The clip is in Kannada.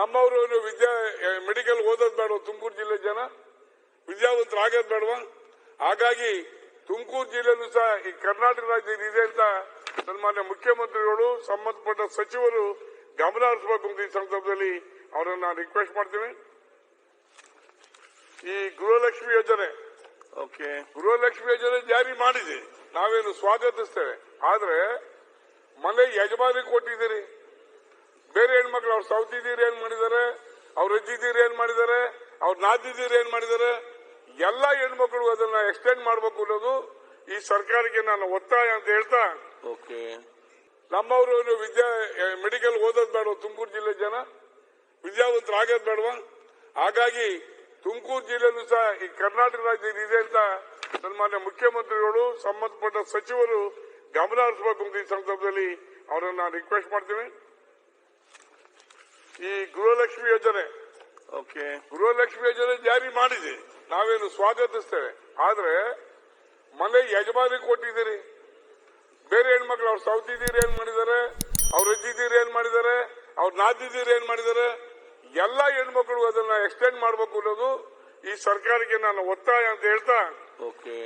ನಮ್ಮವರು ವಿದ್ಯಾ ಮೆಡಿಕಲ್ ಓದೋದ್ ಬೇಡ ತುಮಕೂರು ಜಿಲ್ಲೆ ಜನ? ವಿದ್ಯಾವಂತರಾಗೋದು ಬೇಡವಾ? ಹಾಗಾಗಿ ತುಮಕೂರು ಜಿಲ್ಲೆಯಲ್ಲೂ ಸಹ ಈ ಕರ್ನಾಟಕ ರಾಜ್ಯದಲ್ಲಿ ಇದೆ ಅಂತ ಸನ್ಮಾನ್ಯ ಮುಖ್ಯಮಂತ್ರಿಗಳು ಸಂಬಂಧಪಟ್ಟ ಸಚಿವರು ಗಮನ ಹರಿಸಬೇಕು ಅಂತ ಈ ಸಂದರ್ಭದಲ್ಲಿ ಅವರನ್ನ ರಿಕ್ವೆಸ್ಟ್ ಮಾಡ್ತೀನಿ. ಈ ಗೃಹಲಕ್ಷ್ಮಿ ಯೋಜನೆ ಓಕೆ. ಗೃಹಲಕ್ಷ್ಮಿ ಯೋಜನೆ ಜಾರಿ ಮಾಡಿದೆ. ನಾವೇನು ಸ್ವಾಗತಿಸ್ತೇವೆ. ಆದ್ರೆ ಮನೆ ಯಜಮಾನಿ ಕೊಟ್ಟಿದ್ದೀರಿ. ಬೇರೆ ಹೆಣ್ಮಕ್ಳು ಅವ್ರ ಸೌತಿದ್ದೀರಿ ಏನ್ ಮಾಡಿದ್ದಾರೆ? ಅವ್ರ ಅಜ್ಜಿದ್ದೀರಿ ಏನ್ ಮಾಡಿದ್ದಾರೆ? ಅವ್ರ ನಾದಿದ್ದೀರಿ ಏನ್ ಮಾಡಿದ್ದಾರೆ? ಎಲ್ಲ ಹೆಣ್ಮಕ್ಳು ಅದನ್ನ ಎಕ್ಸ್ಟೆಂಡ್ ಮಾಡಬೇಕು ಅನ್ನೋದು ಈ ಸರ್ಕಾರಕ್ಕೆ ನಾನು ಒತ್ತಾಯ ಅಂತ ಹೇಳ್ತಾ. ಓಕೆ. ನಮ್ಮವರು ವಿದ್ಯಾ ಮೆಡಿಕಲ್ ಓದೋದ್ ಬೇಡವಾ ತುಮಕೂರು ಜಿಲ್ಲೆ ಜನ? ವಿದ್ಯಾವಂತರು ಆಗೋದ್ ಬೇಡವಾ? ಹಾಗಾಗಿ ತುಮಕೂರು ಜಿಲ್ಲೆಯಲ್ಲೂ ಸಹ ಈ ಕರ್ನಾಟಕ ರಾಜ್ಯದಲ್ಲಿ ಇದೆ ಅಂತ ಸನ್ಮಾನ್ಯ ಮುಖ್ಯಮಂತ್ರಿಗಳು ಸಂಬಂಧಪಟ್ಟ ಸಚಿವರು ಗಮನ ಹರಿಸಬೇಕು ಅಂತ ಈ ಸಂದರ್ಭದಲ್ಲಿ ನಾನು ರಿಕ್ವೆಸ್ಟ್ ಮಾಡ್ತೀನಿ. ಈ ಗೃಹಲಕ್ಷ್ಮಿ ಯೋಜನೆ. ಓಕೆ. ಗೃಹಲಕ್ಷ್ಮಿ ಯೋಜನೆ ಜಾರಿ ಮಾಡಿದೆ. ನಾವೇನು ಸ್ವಾಗತಿಸ್ತೇವೆ. ಆದ್ರೆ ಮನೆ ಯಜಮಾನಿ ಕೊಟ್ಟಿದ್ದೀರಿ. ಬೇರೆ ಹೆಣ್ಮಕ್ಳು ಅವ್ರು ಸೌತಿದ್ದೀರಿ ಏನ್ ಮಾಡಿದ್ದಾರೆ? ಅವ್ರ ಅಜ್ಜಿದ್ದೀರಿ ಏನ್ ಮಾಡಿದ್ದಾರೆ? ಅವ್ರ ನಾದಿದ್ದೀರಿ ಏನ್ ಮಾಡಿದ್ದಾರೆ? ಎಲ್ಲ ಹೆಣ್ಮಕ್ಳು ಅದನ್ನ ಎಕ್ಸ್ಟೆಂಡ್ ಮಾಡಬೇಕು ಅನ್ನೋದು ಈ ಸರ್ಕಾರಕ್ಕೆ ನಾನು ಒತ್ತಾಯ ಅಂತ ಹೇಳ್ತಾ ಓಕೆ.